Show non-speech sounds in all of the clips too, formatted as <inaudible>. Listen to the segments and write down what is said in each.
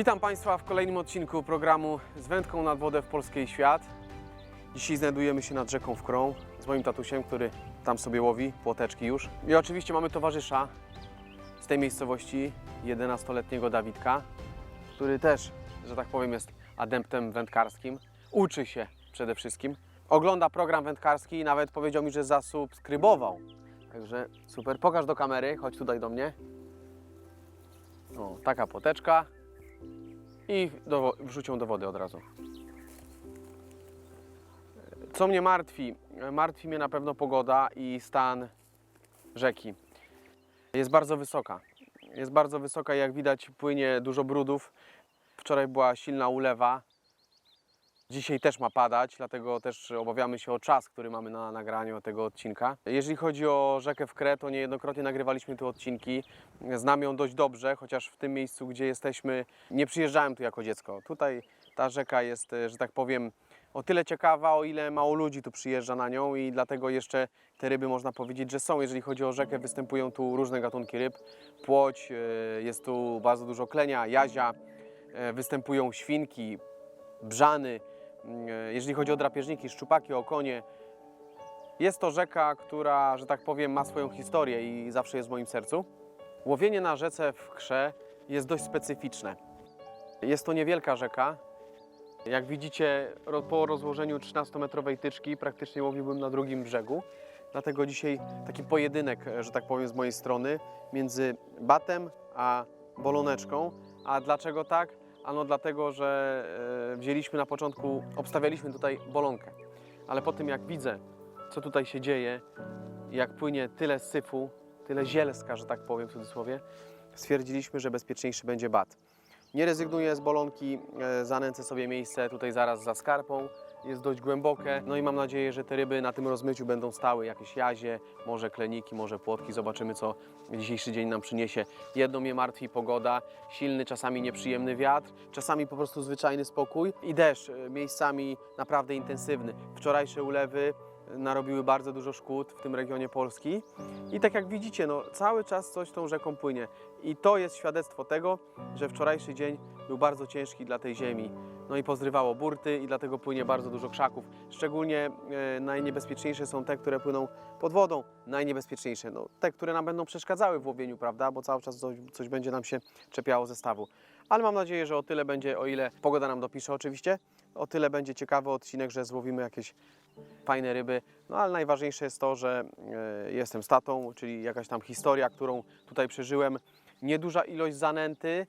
Witam Państwa w kolejnym odcinku programu z wędką nad wodę w Polskiej Świat. Dzisiaj znajdujemy się nad rzeką Wkrą z moim tatusiem, który tam sobie łowi płoteczki już. I oczywiście mamy towarzysza z tej miejscowości, 11-letniego Dawidka, który też, że tak powiem, jest adeptem wędkarskim. Uczy się przede wszystkim. Ogląda program wędkarski i nawet powiedział mi, że zasubskrybował. Także super. Pokaż do kamery, chodź tutaj do mnie. O, taka poteczka i do, wrzuć ją do wody od razu. Co mnie martwi? Martwi mnie na pewno pogoda i stan rzeki. Jest bardzo wysoka. Jest bardzo wysoka, jak widać płynie dużo brudów. Wczoraj była silna ulewa. Dzisiaj też ma padać, dlatego też obawiamy się o czas, który mamy na nagraniu tego odcinka. Jeżeli chodzi o rzekę Wkrę, to niejednokrotnie nagrywaliśmy tu odcinki. Znam ją dość dobrze, chociaż w tym miejscu, gdzie jesteśmy, nie przyjeżdżałem tu jako dziecko. Tutaj ta rzeka jest, e, że tak powiem, o tyle ciekawa, o ile mało ludzi tu przyjeżdża na nią i dlatego jeszcze te ryby można powiedzieć, że są. Jeżeli chodzi o rzekę, występują tu różne gatunki ryb. Płoć, e, jest tu bardzo dużo klenia, jazia, e, występują świnki, brzany. E, Jeżeli chodzi o drapieżniki, szczupaki, okonie, jest to rzeka, która, że tak powiem, ma swoją historię i zawsze jest w moim sercu. Łowienie na rzece w Krze jest dość specyficzne. Jest to niewielka rzeka. Jak widzicie, po rozłożeniu 13-metrowej tyczki praktycznie łowiłbym na drugim brzegu. Dlatego dzisiaj taki pojedynek, e, że tak powiem, z mojej strony między batem a boloneczką. A dlaczego tak? Ano dlatego, że e, wzięliśmy na początku, obstawialiśmy tutaj bolonkę. Ale po tym jak widzę, co tutaj się dzieje, jak płynie tyle syfu, tyle zielska, że tak powiem w cudzysłowie, stwierdziliśmy, że bezpieczniejszy będzie bat. Nie rezygnuję z bolonki, e, zanęcę sobie miejsce tutaj zaraz za skarpą. Jest dość głębokie, no i mam nadzieję, że te ryby na tym rozmyciu będą stały, jakieś jazie, może kleniki, może płotki. Zobaczymy, co dzisiejszy dzień nam przyniesie. Jedno mnie martwi pogoda, silny, czasami nieprzyjemny wiatr, czasami po prostu zwyczajny spokój i deszcz, e, miejscami naprawdę intensywny. Wczorajsze ulewy narobiły bardzo dużo szkód w tym regionie Polski. I tak jak widzicie, no, cały czas coś tą rzeką płynie. I to jest świadectwo tego, że wczorajszy dzień był bardzo ciężki dla tej ziemi. No i pozrywało burty i dlatego płynie bardzo dużo krzaków. Szczególnie e, najniebezpieczniejsze są te, które płyną pod wodą. Najniebezpieczniejsze, no, te, które nam będą przeszkadzały w łowieniu, prawda? Bo cały czas coś, coś będzie nam się czepiało ze stawu. Ale mam nadzieję, że o tyle będzie, o ile pogoda nam dopisze oczywiście, o tyle będzie ciekawy odcinek, że złowimy jakieś fajne ryby. No ale najważniejsze jest to, że e, jestem z tatą, czyli jakaś tam historia, którą tutaj przeżyłem. Nieduża ilość zanęty,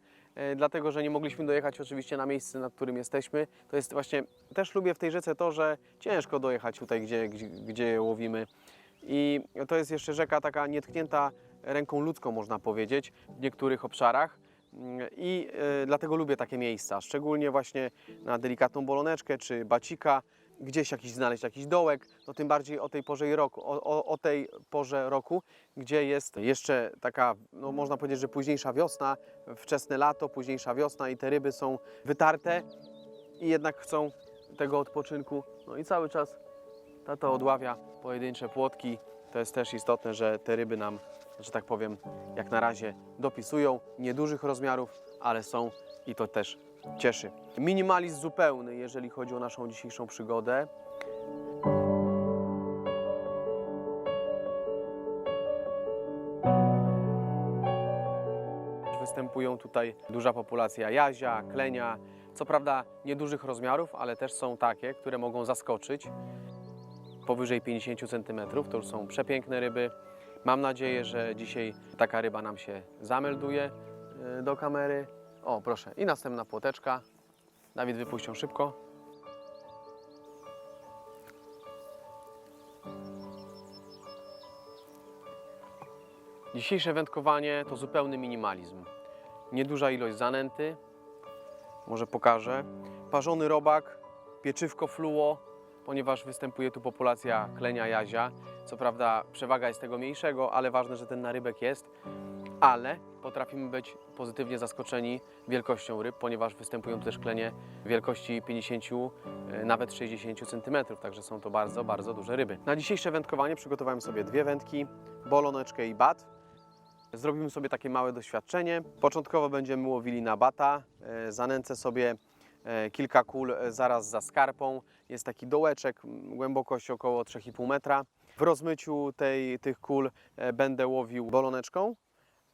dlatego że nie mogliśmy dojechać oczywiście na miejsce, nad którym jesteśmy. To jest właśnie, też lubię w tej rzece to, że ciężko dojechać tutaj, gdzie, gdzie, gdzie łowimy. I to jest jeszcze rzeka taka nietknięta ręką ludzką, można powiedzieć, w niektórych obszarach. Mm, I e, dlatego lubię takie miejsca, szczególnie właśnie na delikatną boloneczkę czy bacika, gdzieś jakiś znaleźć jakiś dołek, no tym bardziej o tej porze roku, o, o, o tej porze roku, gdzie jest jeszcze taka, no można powiedzieć, że późniejsza wiosna, wczesne lato, późniejsza wiosna i te ryby są wytarte i jednak chcą tego odpoczynku. No i cały czas tata odławia pojedyncze płotki. To jest też istotne, że te ryby nam, że tak powiem, jak na razie dopisują. Niedużych rozmiarów, ale są i to też cieszy. Minimalizm zupełny, jeżeli chodzi o naszą dzisiejszą przygodę. Występują tutaj duża populacja jazia, klenia. Co prawda niedużych rozmiarów, ale też są takie, które mogą zaskoczyć. Powyżej 50 cm to już są przepiękne ryby. Mam nadzieję, że dzisiaj taka ryba nam się zamelduje y, do kamery. O, proszę. I następna płoteczka. Dawid wypuścił szybko. Dzisiejsze wędkowanie to zupełny minimalizm. Nieduża ilość zanęty. Może pokażę. Parzony robak, pieczywko fluo, ponieważ występuje tu populacja klenia jazia. Co prawda przewaga jest tego mniejszego, ale ważne, że ten narybek jest. Ale potrafimy być pozytywnie zaskoczeni wielkością ryb, ponieważ występują też klenie wielkości 50, e, nawet 60 cm, także są to bardzo, bardzo duże ryby. Na dzisiejsze wędkowanie przygotowałem sobie dwie wędki, boloneczkę i bat. Zrobimy sobie takie małe doświadczenie. Początkowo będziemy łowili na bata. E, Zanęcę sobie e, kilka kul zaraz za skarpą. Jest taki dołeczek, głębokość około 3,5 metra. W rozmyciu tej, tych kul będę łowił boloneczką,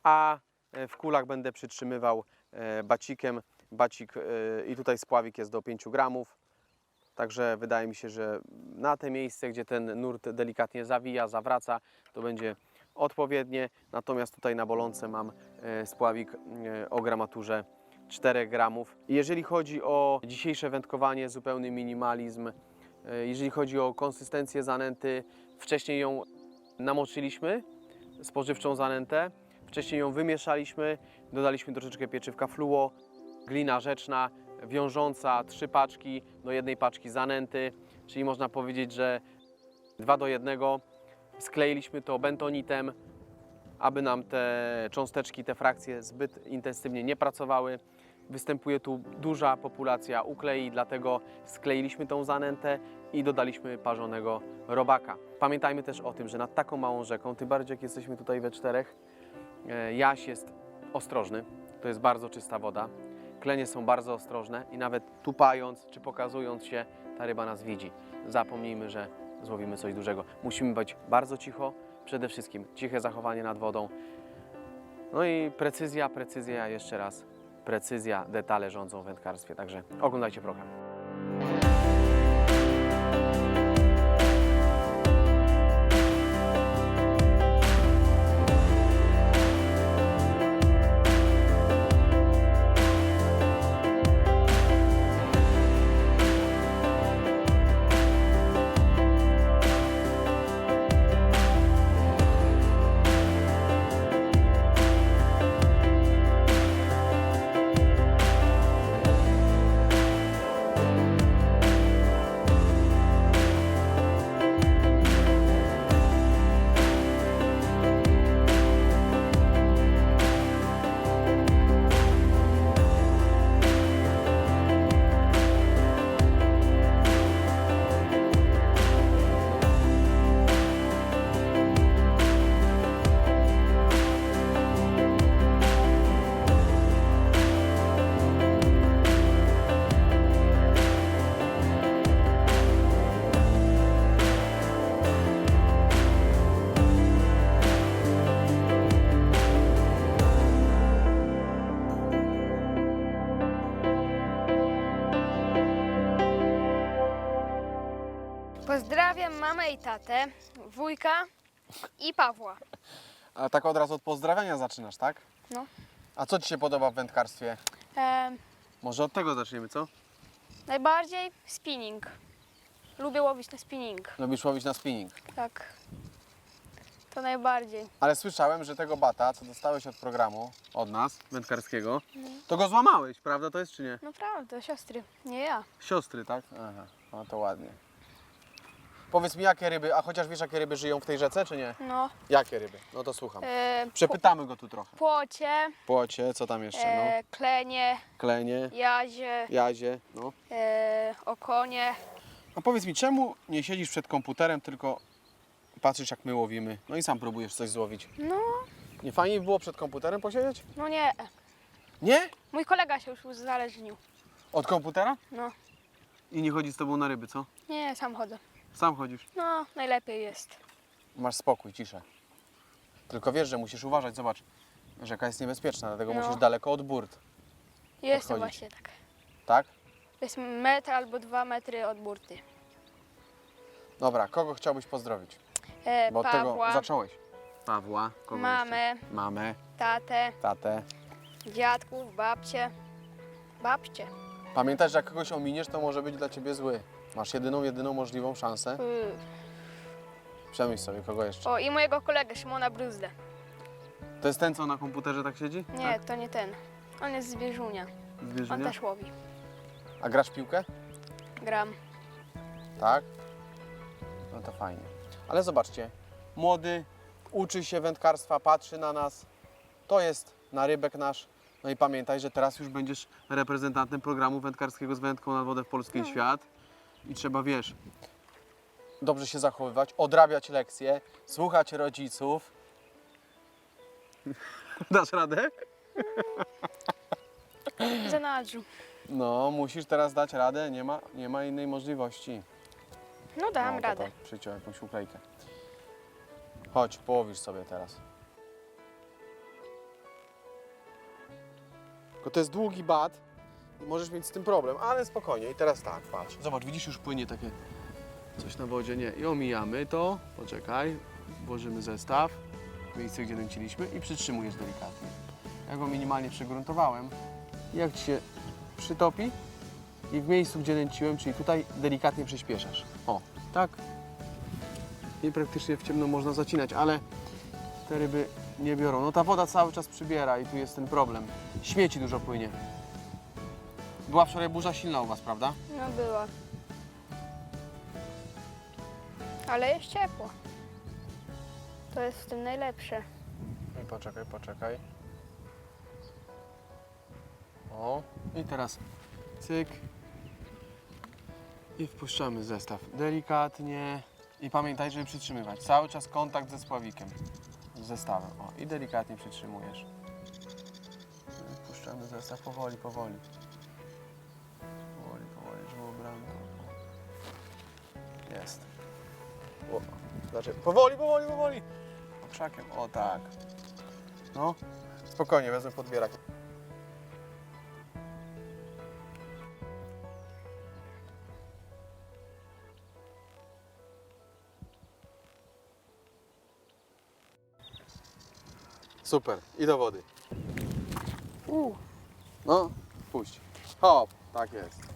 a w kulach będę przytrzymywał e, bacikiem. Bacik e, i tutaj spławik jest do 5 gramów. Także wydaje mi się, że na te miejsce, gdzie ten nurt delikatnie zawija, zawraca, to będzie odpowiednie. Natomiast tutaj na bolące mam e, spławik e, o gramaturze 4 gramów. Jeżeli chodzi o dzisiejsze wędkowanie, zupełny minimalizm. E, Jeżeli chodzi o konsystencję zanęty, wcześniej ją namoczyliśmy, spożywczą zanętę. Wcześniej ją wymieszaliśmy, dodaliśmy troszeczkę pieczywka fluo, glina rzeczna, wiążąca, trzy paczki do jednej paczki zanęty, czyli można powiedzieć, że dwa do jednego. Skleiliśmy to bentonitem, aby nam te cząsteczki, te frakcje zbyt intensywnie nie pracowały. Występuje tu duża populacja uklei, dlatego skleiliśmy tą zanętę i dodaliśmy parzonego robaka. Pamiętajmy też o tym, że nad taką małą rzeką, tym bardziej jak jesteśmy tutaj we czterech, jaś jest ostrożny, to jest bardzo czysta woda. Klenie są bardzo ostrożne i nawet tupając czy pokazując się, ta ryba nas widzi. Zapomnijmy, że złowimy coś dużego. Musimy być bardzo cicho, przede wszystkim ciche zachowanie nad wodą. No i precyzja, precyzja, jeszcze raz, precyzja, detale rządzą w wędkarstwie, także oglądajcie program. Mamę i tatę, wujka i Pawła. A tak od razu od pozdrawiania zaczynasz, tak? No. A co Ci się podoba w wędkarstwie? Może od tego zaczniemy, co? najbardziej spinning. Lubię łowić na spinning. Lubisz łowić na spinning. Tak. To najbardziej. Ale słyszałem, że tego bata, co dostałeś od programu, od nas, wędkarskiego, to go złamałeś, prawda to jest czy nie? Naprawdę, siostry, nie ja. Siostry, tak? Aha, no to ładnie. Powiedz mi, jakie ryby, a chociaż wiesz, jakie ryby żyją w tej rzece, czy nie? No. Jakie ryby? No to słucham. E, Przepytamy go tu trochę. płocie, Płocie, co tam jeszcze? No. e, klenie, Klenie, jazie, jazie, no. e, okonie. A powiedz mi, czemu nie siedzisz przed komputerem, tylko patrzysz jak my łowimy, no i sam próbujesz coś złowić? No, Nie fajniej by było przed komputerem posiedzieć? no nie. Nie? Mój kolega się już uzależnił. Od komputera? No, I nie chodzi z tobą na ryby, co? nie, sam chodzę. Sam chodzisz. No, najlepiej jest. Masz spokój, ciszę. Tylko wiesz, że musisz uważać, zobacz. Rzeka jest niebezpieczna, dlatego No. musisz daleko od burt, Jestem Podchodzić. właśnie tak. tak? To jest metr albo dwa metry od burty. Dobra, kogo chciałbyś pozdrowić? E, Bo od Pawła, tego zacząłeś. Pawła, kogo mamę, jeszcze? Mamę, tatę, tatę. dziadków, babcie. Babcie. Pamiętaj, że jak kogoś ominiesz, to może być dla ciebie zły. Masz jedyną, jedyną możliwą szansę. Y. Przemyśl sobie, kogo jeszcze. O, i mojego kolegę Szymona Bruzdę. To jest ten, co na komputerze tak siedzi? Nie, to nie ten. On jest z Bieżunia. Z On też łowi. A grasz w piłkę? Gram. Tak? No to fajnie. Ale zobaczcie, młody uczy się wędkarstwa, patrzy na nas. To jest narybek nasz. No i pamiętaj, że teraz już będziesz reprezentantem programu wędkarskiego z wędką na wodę w Polski Świat. I trzeba, wiesz, dobrze się zachowywać, odrabiać lekcje, słuchać rodziców. <laughs> Dasz radę? <laughs> Zanadrzu. No, musisz teraz dać radę, nie ma, nie ma innej możliwości. No dam no, radę. Tak, przyciął jakąś uklejkę. Chodź, połowisz sobie teraz. Tylko to jest długi bat możesz mieć z tym problem, ale spokojnie. I teraz tak, patrz. Zobacz, widzisz, już płynie takie coś na wodzie, nie. I omijamy to, poczekaj, włożymy zestaw w miejsce, gdzie nęciliśmy i przytrzymujesz delikatnie. Ja go minimalnie przegruntowałem. Jak Ci się przytopi i w miejscu, gdzie nęciłem, czyli tutaj delikatnie przyspieszasz. O, tak. I praktycznie w ciemno można zacinać, ale te ryby nie biorą. No ta woda cały czas przybiera i tu jest ten problem. Śmieci dużo płynie. Była wczoraj burza silna u Was, prawda? No była. Ale jest ciepło. To jest w tym najlepsze. I poczekaj, poczekaj. O, i teraz cyk. I wpuszczamy zestaw delikatnie. I pamiętaj, żeby przytrzymywać. Cały czas kontakt ze spławikiem. Z zestawem. O, i delikatnie przytrzymujesz. Wpuszczamy zestaw powoli, powoli. Żeby obranko. Jest. O, znaczy, powoli, powoli, powoli. Krzakiem, o tak. No, spokojnie, wezmę podbierak. Super, i do wody. No, puść. Hop, tak jest.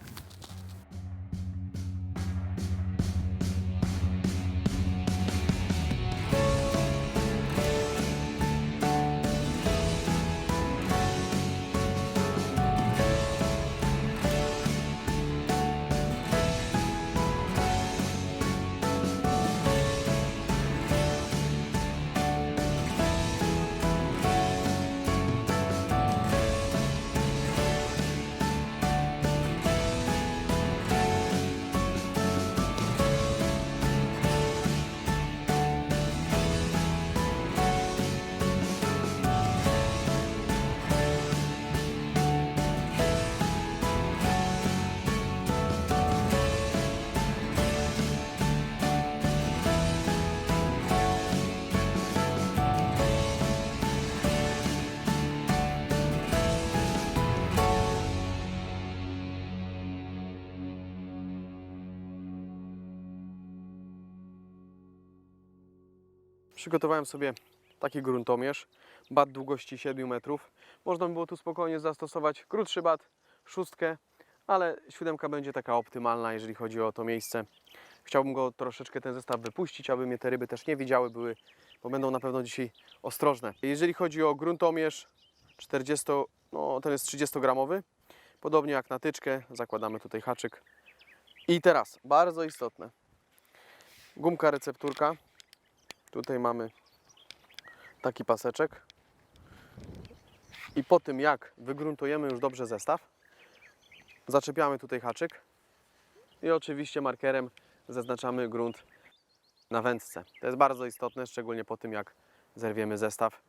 Przygotowałem sobie taki gruntomierz, bat długości 7 metrów. Można by było tu spokojnie zastosować krótszy bat, szóstkę, ale siódemka będzie taka optymalna, jeżeli chodzi o to miejsce. Chciałbym go troszeczkę ten zestaw wypuścić, aby mnie te ryby też nie widziały, były, bo będą na pewno dzisiaj ostrożne. Jeżeli chodzi o gruntomierz 40, no ten jest 30 gramowy, podobnie jak na tyczkę, zakładamy tutaj haczyk. I teraz, bardzo istotne, gumka recepturka, Tutaj mamy taki paseczek. I po tym jak wygruntujemy już dobrze zestaw, zaczepiamy tutaj haczyk i oczywiście markerem zaznaczamy grunt na wędce. To jest bardzo istotne, szczególnie po tym jak zerwiemy zestaw,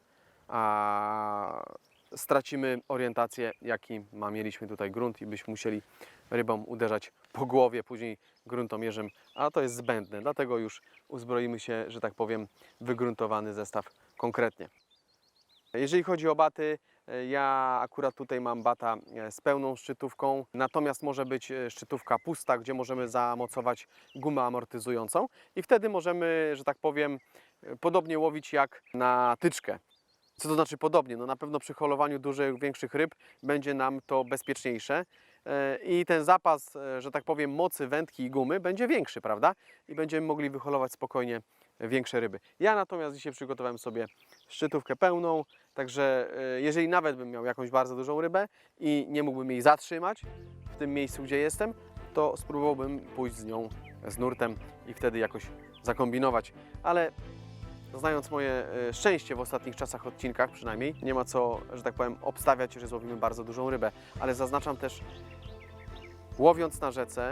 a stracimy orientację, jaki ma mieliśmy tutaj grunt i byśmy musieli rybom uderzać po głowie, później gruntomierzem, a to jest zbędne. Dlatego już uzbroimy się, że tak powiem, wygruntowany zestaw konkretnie. Jeżeli chodzi o baty, e, ja akurat tutaj mam bata e, z pełną szczytówką, natomiast może być e, szczytówka pusta, gdzie możemy zamocować gumę amortyzującą i wtedy możemy, że tak powiem, podobnie łowić jak na tyczkę. Co to znaczy podobnie? No na pewno przy holowaniu dużych, większych ryb będzie nam to bezpieczniejsze e, i ten zapas, e, że tak powiem, mocy wędki i gumy będzie większy, prawda? I będziemy mogli wyholować spokojnie większe ryby. Ja natomiast dzisiaj przygotowałem sobie szczytówkę pełną, także e, jeżeli nawet bym miał jakąś bardzo dużą rybę i nie mógłbym jej zatrzymać w tym miejscu, gdzie jestem, to spróbowałbym pójść z nią z nurtem i wtedy jakoś zakombinować. Ale znając moje e, szczęście w ostatnich czasach, odcinkach przynajmniej, nie ma co, że tak powiem, obstawiać, że złowimy bardzo dużą rybę. Ale zaznaczam też, łowiąc na rzece,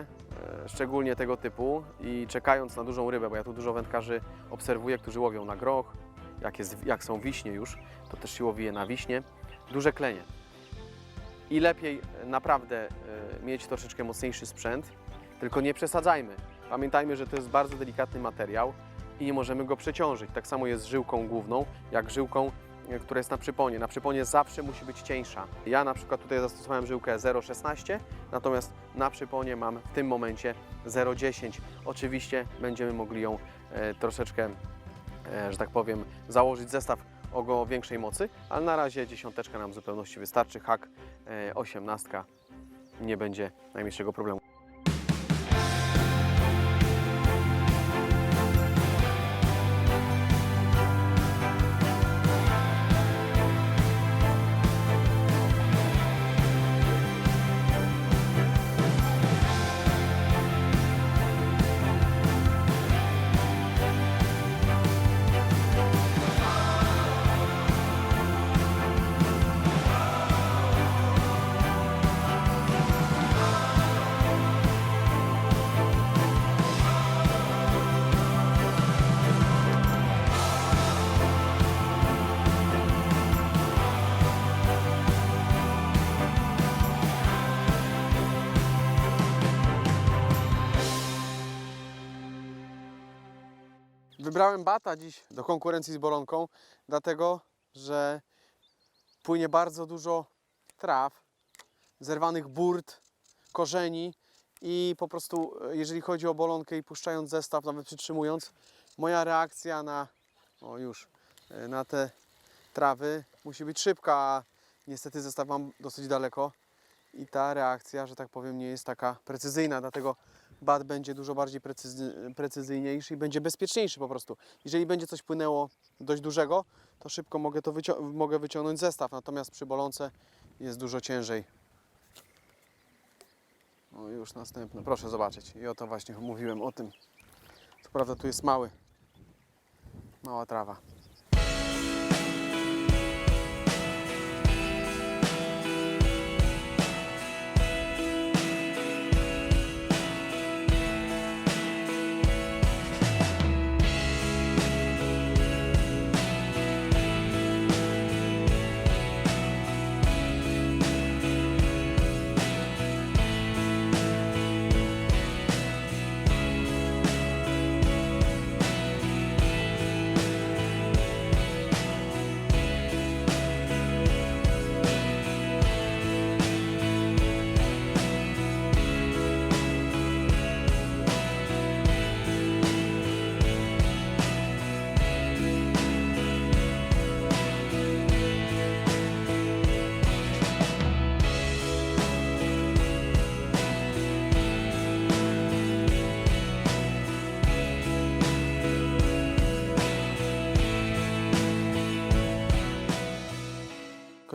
e, szczególnie tego typu i czekając na dużą rybę, bo ja tu dużo wędkarzy obserwuję, którzy łowią na groch, jak, jest, jak są wiśnie już, to też się łowi je na wiśnie. Duże klenie. I lepiej naprawdę e, mieć troszeczkę mocniejszy sprzęt, tylko nie przesadzajmy. Pamiętajmy, że to jest bardzo delikatny materiał i nie możemy go przeciążyć. Tak samo jest z żyłką główną, jak żyłką, e, która jest na przyponie. Na przyponie zawsze musi być cieńsza. Ja na przykład tutaj zastosowałem żyłkę 0,16, natomiast na przyponie mam w tym momencie 0,10. Oczywiście będziemy mogli ją e, troszeczkę, e, że tak powiem, założyć zestaw o go większej mocy, ale na razie dziesiąteczka nam w zupełności wystarczy. Hak e, 18 nie będzie najmniejszego problemu. Wybrałem bata dziś do konkurencji z bolonką, dlatego że płynie bardzo dużo traw, zerwanych burt, korzeni i po prostu e, jeżeli chodzi o bolonkę i puszczając zestaw, nawet przytrzymując, moja reakcja na, o już, e, na te trawy musi być szybka, a niestety zestaw mam dosyć daleko i ta reakcja, że tak powiem, nie jest taka precyzyjna, dlatego bat będzie dużo bardziej precyzy, precyzyjniejszy i będzie bezpieczniejszy po prostu. Jeżeli będzie coś płynęło dość dużego, to szybko mogę, to wycią- mogę wyciągnąć zestaw, natomiast przy bolące jest dużo ciężej. O, już następne. Proszę zobaczyć. I o to właśnie mówiłem, o tym. Co prawda tu jest mały, mała trawa.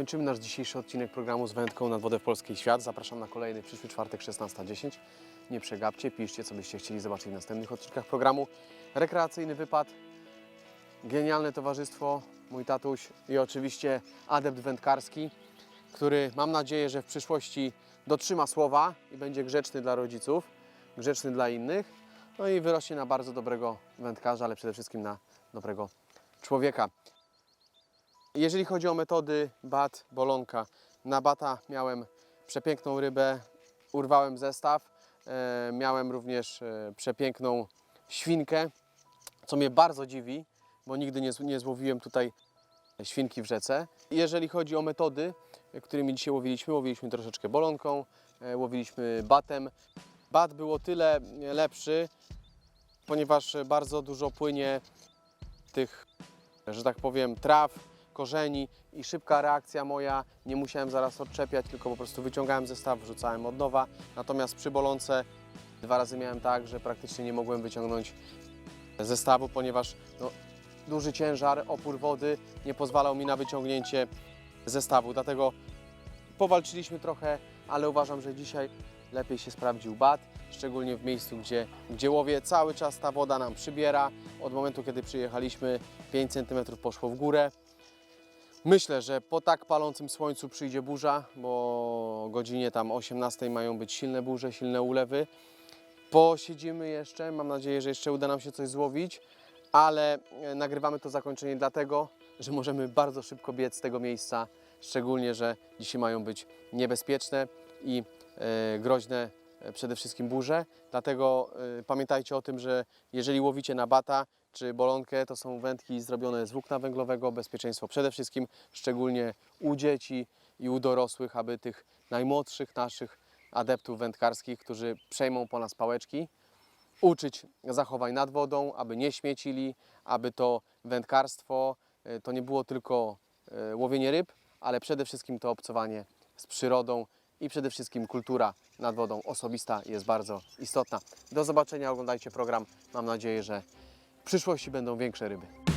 Kończymy nasz dzisiejszy odcinek programu z wędką nad wodę w Polski Świat. Zapraszam na kolejny przyszły czwartek 16.10. Nie przegapcie, piszcie, co byście chcieli zobaczyć w następnych odcinkach programu. Rekreacyjny wypad, genialne towarzystwo, mój tatuś i oczywiście adept wędkarski, który mam nadzieję, że w przyszłości dotrzyma słowa i będzie grzeczny dla rodziców, grzeczny dla innych, no i wyrośnie na bardzo dobrego wędkarza, ale przede wszystkim na dobrego człowieka. Jeżeli chodzi o metody bat, bolonka, na bata miałem przepiękną rybę, urwałem zestaw, e, miałem również e, przepiękną świnkę, co mnie bardzo dziwi, bo nigdy nie, nie złowiłem tutaj świnki w rzece. Jeżeli chodzi o metody, którymi dzisiaj łowiliśmy, łowiliśmy troszeczkę bolonką, e, łowiliśmy batem. Bat był o tyle lepszy, ponieważ bardzo dużo płynie tych, że tak powiem, traw, korzeni i szybka reakcja moja, nie musiałem zaraz odczepiać, tylko po prostu wyciągałem zestaw, wrzucałem od nowa. Natomiast przy bolące dwa razy miałem tak, że praktycznie nie mogłem wyciągnąć zestawu, ponieważ no, duży ciężar, opór wody nie pozwalał mi na wyciągnięcie zestawu. Dlatego powalczyliśmy trochę, ale uważam, że dzisiaj lepiej się sprawdził bat, szczególnie w miejscu, gdzie, gdzie łowię. Cały czas ta woda nam przybiera. Od momentu, kiedy przyjechaliśmy, 5 cm poszło w górę. Myślę, że po tak palącym słońcu przyjdzie burza, bo o godzinie tam 18 mają być silne burze, silne ulewy. Posiedzimy jeszcze, mam nadzieję, że jeszcze uda nam się coś złowić, ale e, nagrywamy to zakończenie dlatego, że możemy bardzo szybko biec z tego miejsca, szczególnie, że dzisiaj mają być niebezpieczne i e, groźne e, przede wszystkim burze. Dlatego pamiętajcie o tym, że jeżeli łowicie na bata czy bolonkę, to są wędki zrobione z włókna węglowego. Bezpieczeństwo przede wszystkim, szczególnie u dzieci i u dorosłych, aby tych najmłodszych naszych adeptów wędkarskich, którzy przejmą po nas pałeczki, uczyć zachowań nad wodą, aby nie śmiecili, aby to wędkarstwo e, to nie było tylko e, łowienie ryb, ale przede wszystkim to obcowanie z przyrodą i przede wszystkim kultura nad wodą osobista jest bardzo istotna. Do zobaczenia, oglądajcie program. Mam nadzieję, że przyszłości będą większe ryby.